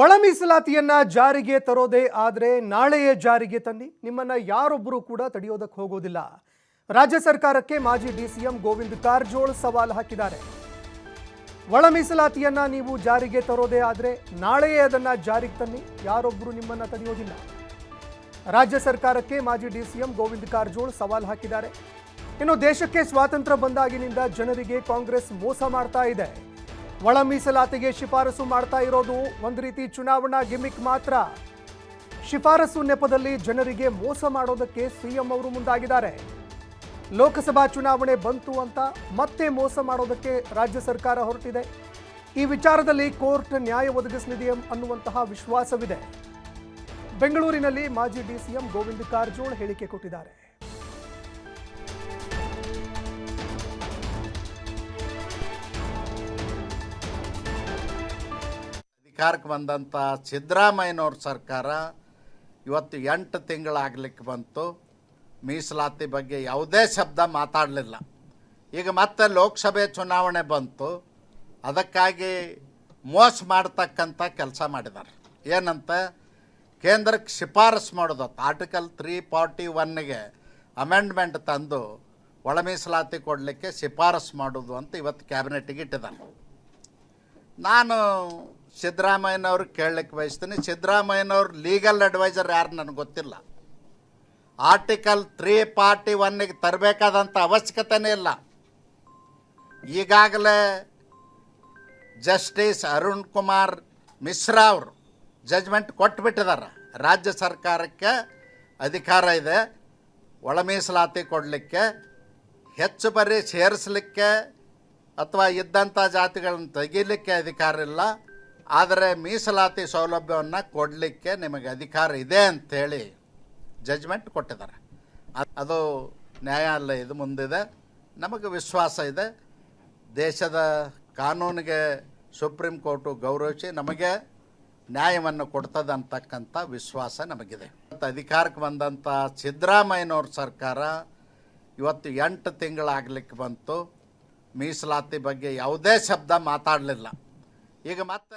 ಒಳ ಮೀಸಲಾತಿಯನ್ನ ಜಾರಿಗೆ ತರೋದೇ ಆದರೆ ನಾಳೆಯೇ ಜಾರಿಗೆ ತನ್ನಿ. ನಿಮ್ಮನ್ನ ಯಾರೊಬ್ಬರೂ ಕೂಡ ತಡೆಯೋದಕ್ಕೆ ಹೋಗೋದಿಲ್ಲ. ರಾಜ್ಯ ಸರ್ಕಾರಕ್ಕೆ ಮಾಜಿ ಡಿಸಿಎಂ ಗೋವಿಂದ ಕಾರಜೋಳ್ ಸವಾಲು ಹಾಕಿದ್ದಾರೆ. ಒಳ ಮೀಸಲಾತಿಯನ್ನ ನೀವು ಜಾರಿಗೆ ತರೋದೇ ಆದರೆ ನಾಳೆಯೇ ಅದನ್ನ ಜಾರಿಗೆ ತನ್ನಿ. ಯಾರೊಬ್ಬರು ನಿಮ್ಮನ್ನ ತಡೆಯೋದಿಲ್ಲ. ರಾಜ್ಯ ಸರ್ಕಾರಕ್ಕೆ ಮಾಜಿ ಡಿಸಿಎಂ ಗೋವಿಂದ ಕಾರಜೋಳ್ ಸವಾಲು ಹಾಕಿದ್ದಾರೆ. ಇನ್ನು ದೇಶಕ್ಕೆ ಸ್ವಾತಂತ್ರ್ಯ ಬಂದಾಗಿನಿಂದ ಜನರಿಗೆ ಕಾಂಗ್ರೆಸ್ ಮೋಸ ಮಾಡ್ತಾ ಇದೆ. ಒಳ ಮೀಸಲಾತಿಗೆ ಶಿಫಾರಸು ಮಾಡ್ತಾ ಇರೋದು ಒಂದು ರೀತಿ ಚುನಾವಣಾ ಗಿಮಿಕ್ ಮಾತ್ರ. ಶಿಫಾರಸು ನೆಪದಲ್ಲಿ ಜನರಿಗೆ ಮೋಸ ಮಾಡೋದಕ್ಕೆ ಸಿಎಂ ಅವರು ಮುಂದಾಗಿದ್ದಾರೆ. ಲೋಕಸಭಾ ಚುನಾವಣೆ ಬಂತು ಅಂತ ಮತ್ತೆ ಮೋಸ ಮಾಡೋದಕ್ಕೆ ರಾಜ್ಯ ಸರ್ಕಾರ ಹೊರಟಿದೆ. ಈ ವಿಚಾರದಲ್ಲಿ ಕೋರ್ಟ್ ನ್ಯಾಯ ಒದಗಿಸಲಿದೆ ಅನ್ನುವಂತಹ ವಿಶ್ವಾಸವಿದೆ. ಬೆಂಗಳೂರಿನಲ್ಲಿ ಮಾಜಿ ಡಿಸಿಎಂ ಗೋವಿಂದ ಕಾರಜೋಳ್ ಹೇಳಿಕೆ ಕೊಟ್ಟಿದ್ದಾರೆ. ಅಧಿಕಾರಕ್ಕೆ ಬಂದಂಥ ಸಿದ್ದರಾಮಯ್ಯನವ್ರ ಸರ್ಕಾರ ಇವತ್ತು ಎಂಟು ತಿಂಗಳಾಗಲಿಕ್ಕೆ ಬಂತು. ಮೀಸಲಾತಿ ಬಗ್ಗೆ ಯಾವುದೇ ಶಬ್ದ ಮಾತಾಡಲಿಲ್ಲ. ಈಗ ಮತ್ತೆ ಲೋಕಸಭೆ ಚುನಾವಣೆ ಬಂತು. ಅದಕ್ಕಾಗಿ ಮೋಸ ಮಾಡ್ತಕ್ಕಂಥ ಕೆಲಸ ಮಾಡಿದ್ದಾರೆ. ಏನಂತ ಕೇಂದ್ರಕ್ಕೆ ಶಿಫಾರಸು ಮಾಡೋದತ್ತು. ಆರ್ಟಿಕಲ್ ತ್ರೀ ಫಾರ್ಟಿ ಒನ್ಗೆ ಅಮೆಂಡ್ಮೆಂಟ್ ತಂದು ಒಳ ಮೀಸಲಾತಿ ಕೊಡಲಿಕ್ಕೆ ಶಿಫಾರಸು ಮಾಡೋದು ಅಂತ ಇವತ್ತು ಕ್ಯಾಬಿನೆಟ್ಗೆ ಇಟ್ಟಿದ್ದಾರೆ. ನಾನು ಸಿದ್ದರಾಮಯ್ಯನವ್ರಿಗೆ ಕೇಳಲಿಕ್ಕೆ ಬಯಸ್ತೀನಿ. ಸಿದ್ದರಾಮಯ್ಯನವ್ರ ಲೀಗಲ್ ಅಡ್ವೈಸರ್ ಯಾರು ನನಗೆ ಗೊತ್ತಿಲ್ಲ. ಆರ್ಟಿಕಲ್ ತ್ರೀ ಪಾರ್ಟಿ ಒನ್ನಿಗೆ ತರಬೇಕಾದಂಥ ಅವಶ್ಯಕತೆನೇ ಇಲ್ಲ. ಈಗಾಗಲೇ ಜಸ್ಟಿಸ್ ಅರುಣ್ ಕುಮಾರ್ ಮಿಶ್ರಾ ಅವರು ಜಜ್ಮೆಂಟ್ ಕೊಟ್ಬಿಟ್ಟಿದ್ದಾರೆ ರಾಜ್ಯ ಸರ್ಕಾರಕ್ಕೆ ಅಧಿಕಾರ ಇದೆ. ಒಳ ಮೀಸಲಾತಿ ಕೊಡಲಿಕ್ಕೆ, ಹೆಚ್ಚು ಬರೀ ಸೇರಿಸಲಿಕ್ಕೆ ಅಥವಾ ಇದ್ದಂಥ ಜಾತಿಗಳನ್ನು ತೆಗೀಲಿಕ್ಕೆ ಅಧಿಕಾರ ಇಲ್ಲ, ಆದರೆ ಮೀಸಲಾತಿ ಸೌಲಭ್ಯವನ್ನು ಕೊಡಲಿಕ್ಕೆ ನಿಮಗೆ ಅಧಿಕಾರ ಇದೆ ಅಂಥೇಳಿ ಜಜ್ಮೆಂಟ್ ಕೊಟ್ಟಿದ್ದಾರೆ. ಅದು ಅದು ಇದು ಮುಂದಿದೆ. ನಮಗೆ ವಿಶ್ವಾಸ ಇದೆ. ದೇಶದ ಕಾನೂನಿಗೆ ಸುಪ್ರೀಂ ಕೋರ್ಟು ಗೌರವಿಸಿ ನಮಗೆ ನ್ಯಾಯವನ್ನು ಕೊಡ್ತದೆ ಅಂತಕ್ಕಂಥ ವಿಶ್ವಾಸ ನಮಗಿದೆ. ಅಧಿಕಾರಕ್ಕೆ ಬಂದಂಥ ಸಿದ್ದರಾಮಯ್ಯನವ್ರ ಸರ್ಕಾರ ಇವತ್ತು ಎಂಟು ತಿಂಗಳಾಗಲಿಕ್ಕೆ ಬಂತು. ಮೀಸಲಾತಿ ಬಗ್ಗೆ ಯಾವುದೇ ಶಬ್ದ ಮಾತಾಡಲಿಲ್ಲ. ಈಗ ಮತ್ತೆ